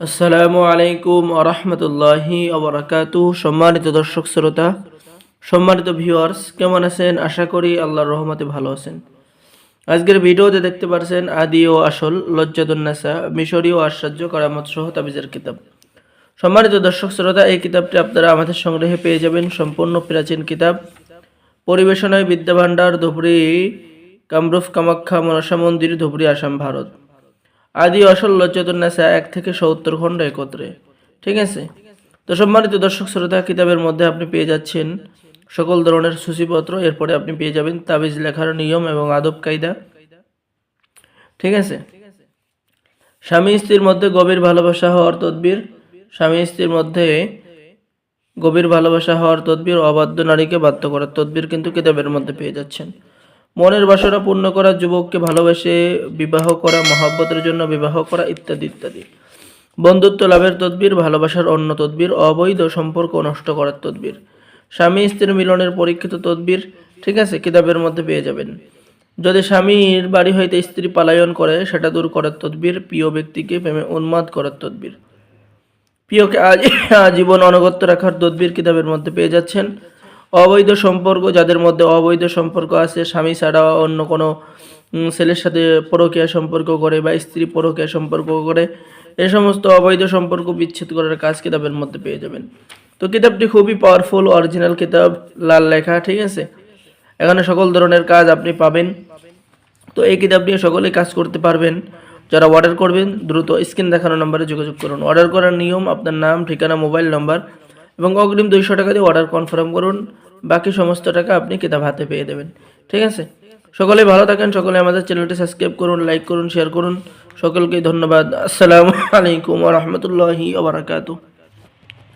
আসসালামু আলাইকুম আরহামতুল্লাহি আবরাকাতু সম্মানিত দর্শক শ্রোতা, সম্মানিত ভিউয়ার্স, কেমন আছেন? আশা করি আল্লাহর রহমতে ভালো আছেন। আজকের ভিডিওতে দেখতে পাচ্ছেন আদি ও আসল লজ্জাদুন্নাসা মিশরি ও আশ্চর্য করামত সহ তাবিজের কিতাব। সম্মানিত দর্শক শ্রোতা, এই কিতাবটি আপনারা আমাদের সংগ্রহে পেয়ে যাবেন সম্পূর্ণ প্রাচীন কিতাব। পরিবেশনায় বিদ্যাভাণ্ডার ধুবড়ি কামরুফ কামাখ্যা, মনসা মন্দির, ধুবড়ি, আসাম, ভারত। আদি আসল লজ্জাতুন্নাসা এক থেকে সত্তর খণ্ড একত্রে। ঠিক আছে? তো সম্মানিত দর্শক শ্রোতা, কিতাবের মধ্যে আপনি পেয়ে যাচ্ছেন সকল ধরনের সূচিপত্র। এরপরে আপনি পেয়ে যাবেন তাবিজ লেখার নিয়ম এবং আদব কায়দা। ঠিক আছে? স্বামী স্ত্রীর মধ্যে গভীর ভালোবাসা হওয়ার তদবির। স্বামী স্ত্রীর মধ্যে গভীর ভালোবাসা হওয়ার তদবির। অবাধ্য নারীকে বাধ্য করার তদবির কিন্তু কিতাবের মধ্যে পেয়ে যাচ্ছেন। মনের বাসনা পূর্ণ করা যুবককে ভালোবেসে বিবাহ করা, মহাব্বতের জন্য বিবাহ করা ইত্যাদি ইত্যাদি। বন্ধুত্ব, লাভের তদবির, ভালোবাসার অন্য তদবির, অবৈধ সম্পর্ক নষ্ট করার তদবির। স্বামী স্ত্রীর মিলনের পরীক্ষিত তদবির, ঠিক আছে, কিতাবের মধ্যে পেয়ে যাবেন। যদি স্বামীর বাড়ি হইতে স্ত্রী পালায়ন করে, সেটা দূর করার তদবির, প্রিয় ব্যক্তিকে প্রেমে উন্মাদ করার তদবির। প্রিয়কে আজ আজীবন অনগত্য রাখার তদবির কিতাবের মধ্যে পেয়ে যাচ্ছেন। অবৈধ সম্পর্ক, যাদের মধ্যে অবৈধ সম্পর্ক আছে, স্বামী ছাড়া অন্য কোনো ছেলের সাথে পরকীয়া সম্পর্ক করে বা স্ত্রী পরকীয়া সম্পর্ক করে, এ সমস্ত অবৈধ সম্পর্ক বিচ্ছেদ করার কাজ কিতাবের মধ্যে পেয়ে যাবেন। তো কিতাবটি খুবই পাওয়ারফুল অরিজিনাল কিতাব, লাল লেখা, ঠিক আছে? এখানে সকল ধরনের কাজ আপনি পাবেন। তো এই কিতাব নিয়ে সকলেই কাজ করতে পারবেন। যারা অর্ডার করবেন, দ্রুত স্ক্রিন দেখানো নম্বরে যোগাযোগ করুন। অর্ডার করার নিয়ম, আপনার নাম, ঠিকানা মোবাইল নম্বর এবং অগ্রিম দুইশো টাকা দিয়ে অর্ডার কনফার্ম করুন। বাকি সমস্ত টাকা আপনি কিতাব হাতে পেয়ে দেবেন। ঠিক আছে? সকলে ভালো থাকেন সকলে আমাদের চ্যানেলটি সাবস্ক্রাইব করুন লাইক করুন শেয়ার করুন। সকলকে ধন্যবাদ। আসসালামু আলাইকুম রহমতুল্লাহি আবরাকাতু